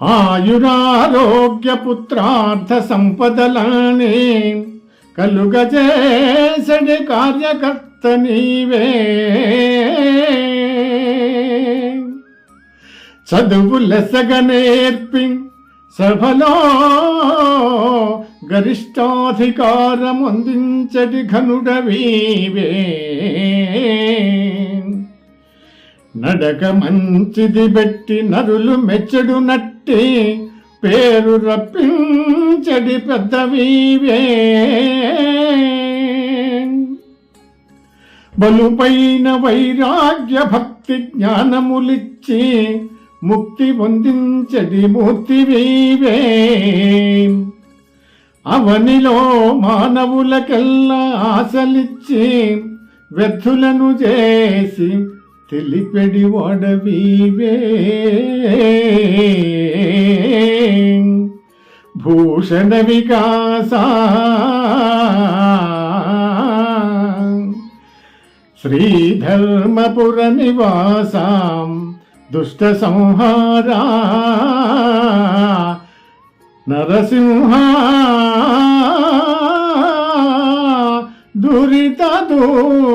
ఆయురారోగ్య పుత్రార్థ సంపదలానే కలుగజేసడి కార్యకర్త నీవే చదువులెసగ నేర్పి సభలో గరిష్టాధికారం అందించడి ఘనుడవీవే. నడక మంచిది పెట్టి నరులు మెచ్చడు నట్టి పేరు రప్పించడి పెద్దవీవే. బలుపైన వైరాగ్య భక్తి జ్ఞానములిచ్చి ముక్తి పొందించడి మూర్తివీవే. అవనిలో మానవులకెల్లా ఆశలిచ్చి వ్యర్థులను చేసి తెలిపెడి వాడవీవే. भूषण विकासा दुष्ट संहारा नरसिंहा दुरितदूरा